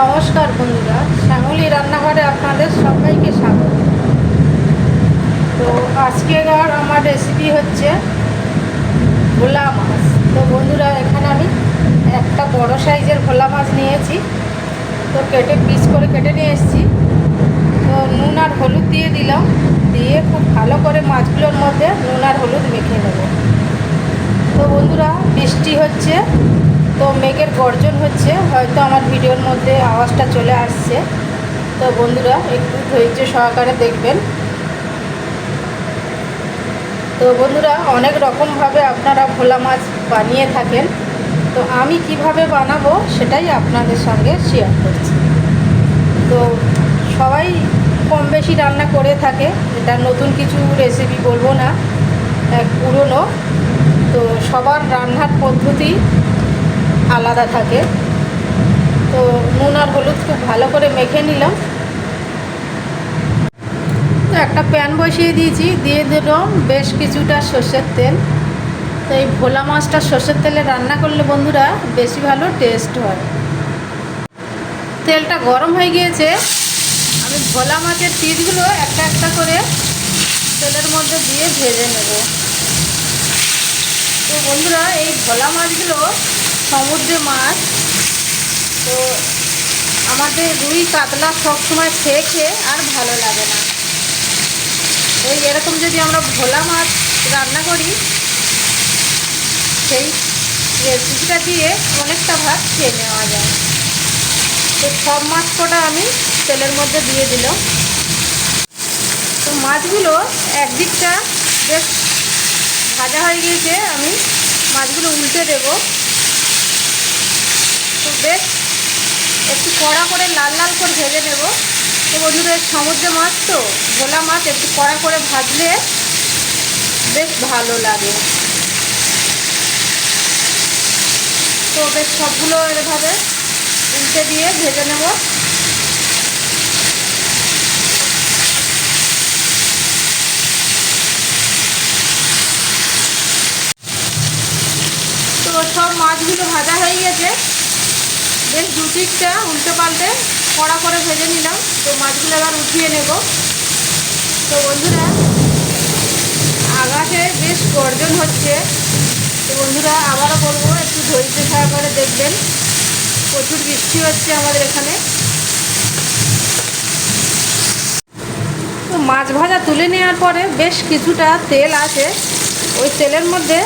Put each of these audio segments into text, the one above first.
নমস্কার বন্ধুরা, শ্যামলী রান্নাঘরে আপনাদের সবাইকে স্বাগত। তো আজকের আমার রেসিপি হচ্ছে ভোলা মাছ। তো বন্ধুরা, এখানে আমি একটা বড় সাইজের ভোলা মাছ নিয়েছি। তো কেটে পিস করে কেটে নিয়ে এসেছি। তো নুন আর হলুদ দিয়ে দিলাম। দিয়ে খুব ভালো করে মাছগুলোর মধ্যে নুন আর হলুদ মেখে নেব। তো বন্ধুরা বৃষ্টি হচ্ছে তো মেঘের গর্জন হচ্ছে, হয়তো আমার ভিডিওর মধ্যে আওয়াজটা চলে আসছে। তো বন্ধুরা, একটু ধৈর্য সহকারে দেখবেন। তো বন্ধুরা, অনেক রকমভাবে আপনারা ভোলা মাছ বানিয়ে থাকেন। তো আমি কীভাবে বানাবো সেটাই আপনাদের সঙ্গে শেয়ার করছি। তো সবাই কম বেশি রান্না করে থাকে, এটা নতুন কিছু রেসিপি বলব না, এক পুরনো। তো সবার রান্নার পদ্ধতি আলাদা থাকে। তো নুন আর হলুদ খুব ভালো করে মেখে নিলাম। তো একটা প্যান বসিয়ে দিয়েছি, দিয়ে দিলাম বেশ কিছুটা সর্ষের তেল। তো এই ভোলা মাছটা সর্ষের তেলে রান্না করলে বন্ধুরা বেশি ভালো টেস্ট হয়। তেলটা গরম হয়ে গিয়েছে। আমি ভোলা মাছের পিসগুলো একটা একটা করে তেলের মধ্যে দিয়ে ভেজে নেব। তো বন্ধুরা, এই ভোলা মাছগুলো সমুদ্রে মাছ। তো আমাদের রুই কাতলা সবসময় খেয়ে খেয়ে আর ভালো লাগে না। এই এরকম যদি আমরা ভোলা মাছ রান্না করি, সেই রেসিপিটা দিয়ে অনেকটা ভাত খেয়ে নেওয়া যায়। তো সব মাছ কটা আমি তেলের মধ্যে দিয়ে দিলাম। তো মাছগুলো একদিকটা বেশ ভাজা হয়ে গিয়েছে, আমি মাছগুলো উল্টে দেব। তো বেশ একটু কড়া করে, লাল লাল করে ভেজে নেব। তো বন্ধুদের, সমুদ্রে মাছ তো, ভোলা মাছ, একটু কড়া করে ভাজলে বেশ ভালো লাগে। তো বেশ সবগুলো এভাবে উল্টে দিয়ে ভেজে নেব। তো সব মাছগুলো ভাজা হয়ে গেছে। বেশ দু তিনটা উল্টে পাল্টে কড়া করে ভেজে নিলাম। তো মাছগুলো এবার উঠিয়ে নেব। তো বন্ধুরা আগাছে বেশ গর্জন হচ্ছে। তো বন্ধুরা, আবারও বলব, একটু ধৈর্য সহকারে দেখবেন। প্রচুর বৃষ্টি হচ্ছে আমাদের এখানে। তো মাছ ভাজা তুলে নেওয়ার পরে বেশ কিছুটা তেল আছে। ওই তেলের মধ্যে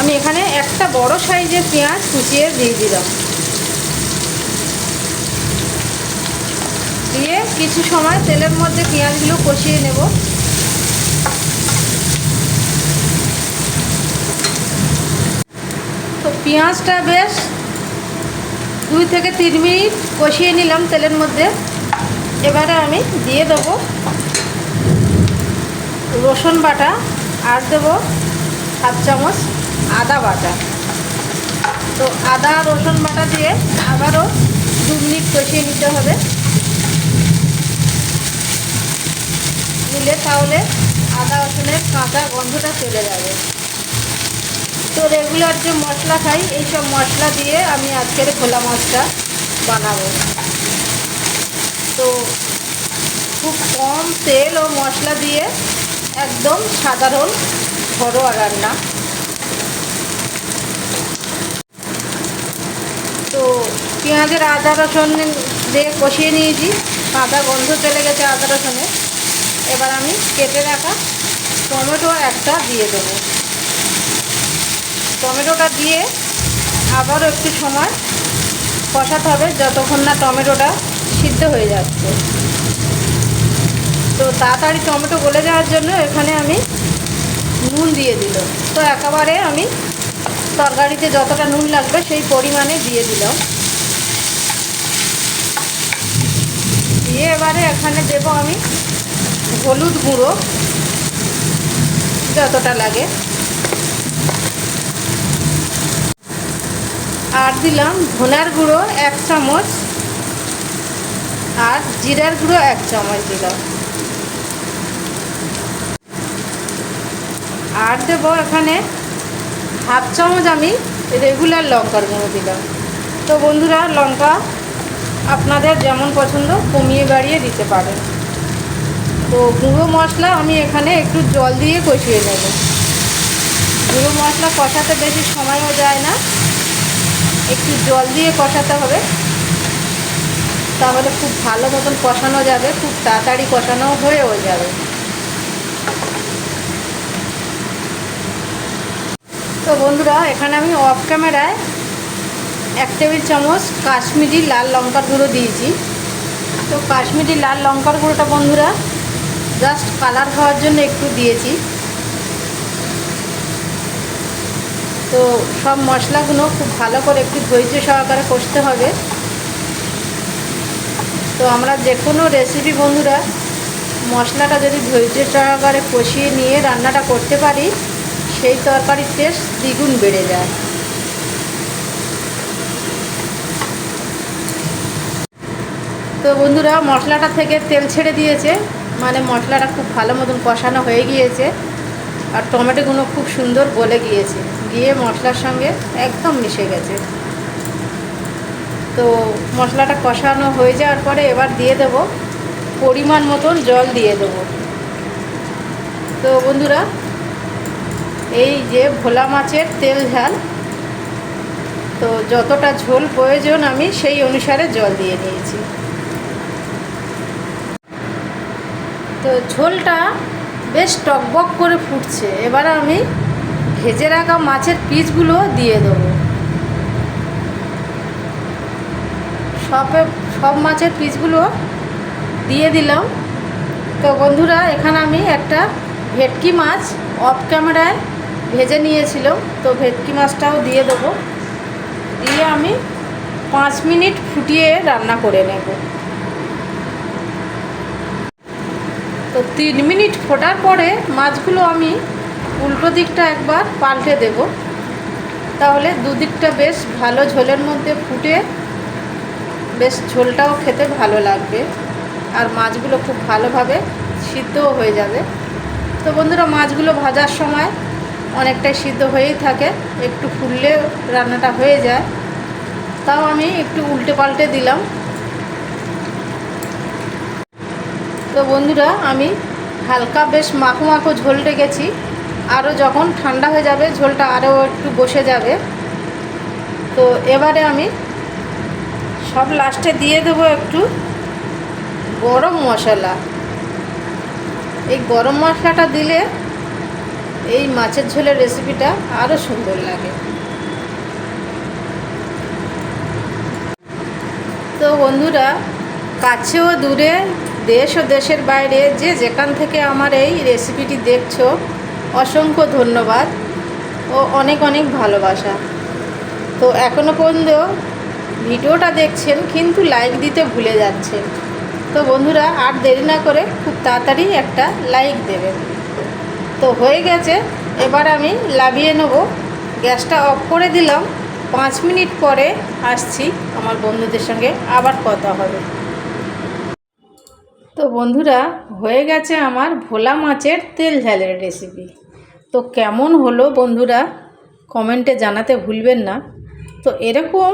আমি এখানে একটা বড় সাইজের পেঁয়াজ কুচিয়ে দিয়ে দিলাম। দিয়ে কিছু সময় তেলের মধ্যে পেঁয়াজগুলো কষিয়ে নেব। তো পেঁয়াজটা বেশ দুই থেকে তিন মিনিট কষিয়ে নিলাম তেলের মধ্যে। এবারে আমি দিয়ে দেবো রসুন বাটা, আর দেবো সাত চামচ আদা বাটা। তো আদা রসুন বাটা দিয়ে আবারও দু মিনিট কষিয়ে নিতে হবে। দিলে তাহলে আদা রসুনের কাঁচা গন্ধটা চলে যাবে। তো রেগুলার যে মশলা খাই, এইসব মশলা দিয়ে আমি আজকের খোলা মাছটা বানাবো। তো খুব কম তেল ও মশলা দিয়ে একদম সাধারণ ঘরোয়া রান্না। তো পেঁয়াজের আদা রসুন দিয়ে কষিয়ে নিয়েছি কাঁচা গন্ধ চলে গেছে আদা রসুনের। এবার আমি কেটে রাখা টমেটো একটা দিয়ে দেবো। টমেটোটা দিয়ে আবারও একটু সময় কষাতে হবে যতক্ষণ না টমেটোটা সিদ্ধ হয়ে যাচ্ছে। তো তাড়াতাড়ি টমেটো গলে যাওয়ার জন্য এখানে আমি নুন দিয়ে দিল তো একেবারে আমি তরকারিতে যতটা নুন লাগবে সেই পরিমাণে দিয়ে দিলাম। দিয়ে এবারে এখানে দেবো আমি হলুদ গুঁড়ো, যতটা লাগে। আর দিলাম ধনার গুঁড়ো এক চামচ, আর জিরার গুঁড়ো এক চামচ দিলাম। আর দেবো এখানে হাফ চামচ আমি রেগুলার লঙ্কার গুঁড়ো দিলাম। তো বন্ধুরা, লঙ্কা আপনাদের যেমন পছন্দ কমিয়ে বাড়িয়ে দিতে পারেন। তো গুঁড়ো মশলা আমি এখানে একটু জল দিয়ে কষিয়ে নেব। গুঁড়ো মশলা কষাতে বেশি সময়ও যায় না। একটু জল দিয়ে কষাতে হবে। তাহলে খুব ভালো মতন কষানো যাবে, খুব তাড়াতাড়ি কষানো হয়েও যাবে। তো বন্ধুরা, এখানে আমি অফ ক্যামেরায় এক টেবিল চামচ কাশ্মীরি লাল লঙ্কার গুঁড়ো দিয়েছি। তো কাশ্মীরি লাল লঙ্কার গুঁড়োটা বন্ধুরা জাস্ট কালার হওয়ার জন্য একটু দিয়েছি। তো সব মশলাগুলো খুব ভালো করে একটু ধৈর্য সহকারে কষতে হবে। তো আমরা যে কোনো রেসিপি বন্ধুরা মশলাটা যদি ধৈর্য সহকারে কষিয়ে নিয়ে রান্নাটা করতে পারি, সেই তরকারির টেস্ট দ্বিগুণ বেড়ে যায়। তো বন্ধুরা মশলাটা থেকে তেল ছেড়ে দিয়েছে। মানে মশলাটা খুব ভালো মতন কষানো হয়ে গিয়েছে। আর টমেটোগুলো খুব সুন্দর গলে গিয়েছে। গিয়ে মশলার সঙ্গে একদম মিশে গেছে। তো মশলাটা কষানো হয়ে যাওয়ার পরে এবার দিয়ে দেব পরিমাণ মতন জল দিয়ে দেবো। তো বন্ধুরা, এই যে ভোলা মাছের তেল ঝাল, তো যতটা ঝোল প্রয়োজন আমি সেই অনুসারে জল দিয়ে নিয়েছি তো ঝোলটা বেশ টকবক করে ফুটছে। এবার আমি ভেজে রাখা মাছের পিসগুলো দিয়ে দেবো। সবে, সব মাছের পিসগুলো দিয়ে দিলাম। তো বন্ধুরা, এখানে আমি একটা ভেটকি মাছ অফ ক্যামেরায় ভেজে নিয়েছিল তো ভেটকি মাছটাও দিয়ে দেবো। দিয়ে আমি পাঁচ মিনিট ফুটিয়ে রান্না করে নেব। তো তিন মিনিট ফোটার পরে মাছগুলো আমি উল্টো দিকটা একবার পাল্টে দেব। তাহলে দুদিকটা বেশ ভালো ঝোলের মধ্যে ফুটে বেশ ঝোলটাও খেতে ভালো লাগবে আর মাছগুলো খুব ভালোভাবে সিদ্ধও হয়ে যাবে। তো বন্ধুরা, মাছগুলো ভাজার সময় অনেকটাই সিদ্ধ হয়েই থাকে, একটু ফুললে রান্নাটা হয়ে যায়। তাও আমি একটু উল্টে পাল্টে দিলাম। তো বন্ধুরা, আমি হালকা বেশ মাখো মাখো ঝোল রেখেছি আরও যখন ঠান্ডা হয়ে যাবে, ঝোলটা আরও একটু বসে যাবে। তো এবারে আমি সব লাস্টে দিয়ে দেবো একটু গরম মশলা। এই গরম মশলাটা দিলে এই মাছের ঝোলের রেসিপিটা আরও সুন্দর লাগে। তো বন্ধুরা কাছে ও দূরে দেশ ও দেশের বাইরে যে যেখান থেকে আমার এই রেসিপিটি দেখছ, অসংখ্য ধন্যবাদ ও অনেক অনেক ভালোবাসা। তো এখনও পর্যন্ত ভিডিওটা দেখছেন, কিন্তু লাইক দিতে ভুলে যাচ্ছেন। তো বন্ধুরা, আর দেরি না করে খুব তাড়াতাড়ি একটা লাইক দেবেন। তো হয়ে গেছে, এবার আমি লাভিয়ে নেব। গ্যাসটা অফ করে দিলাম। পাঁচ মিনিট পরে আসছি আমার বন্ধুদের সঙ্গে, আবার কথা হবে। তো বন্ধুরা, হয়ে গেছে আমার ভোলা মাছের তেল ঝালের রেসিপি তো কেমন হলো বন্ধুরা, কমেন্টে জানাতে ভুলবেন না। তো এরকম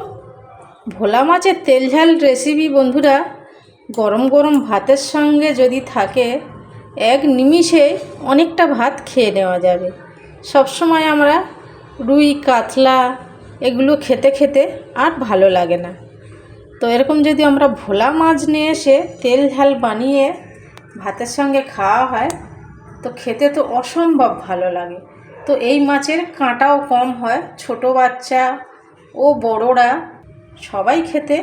ভোলা মাছের তেল ঝাল রেসিপি বন্ধুরা, গরম গরম ভাতের সঙ্গে যদি থাকে, এক নিমিষে অনেকটা ভাত খেয়ে নেওয়া যাবে। সবসময় আমরা রুই, কাতলা, এগুলো খেতে খেতে আর ভালো লাগে না। তো এরকম যদি আমরা ভোলা মাছ নিয়ে এসে তেল ঝাল বানিয়ে ভাতের সঙ্গে খাওয়া হয়, তো খেতে তো অসম্ভব ভালো লাগে। তো এই মাছের কাঁটাও কম হয়, ছোট বাচ্চা ও বড়রা সবাই খেতে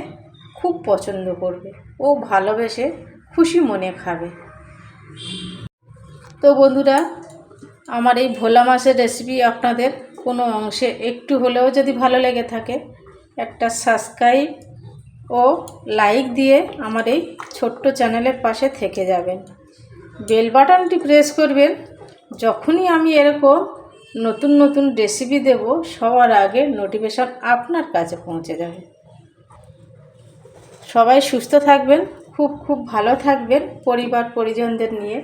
খুব পছন্দ করবে। ও ভালোবেসে খুশি মনে খাবে। তো বন্ধুরা, আমার এই ভোলা মাছের রেসিপি আপনাদের কোনো অংশে একটু হলেও যদি ভালো লেগে থাকে, একটা সাবস্ক্রাইব ও লাইক দিয়ে আমার এই ছোট্ট চ্যানেলের পাশে থেকে যাবেন। বেল বাটনটি প্রেস করবেন। যখনই আমি এরকম নতুন নতুন রেসিপি দেব, সবার আগে নোটিফিকেশন আপনার কাছে পৌঁছে যাবে। সবাই সুস্থ থাকবেন, খুব খুব ভালো থাকবেন পরিবার পরিজনদের নিয়ে।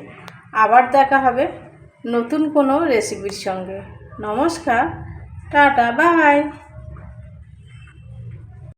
আবার দেখা হবে নতুন কোনো রেসিপির সঙ্গে। নমস্কার, টাটা, বাই।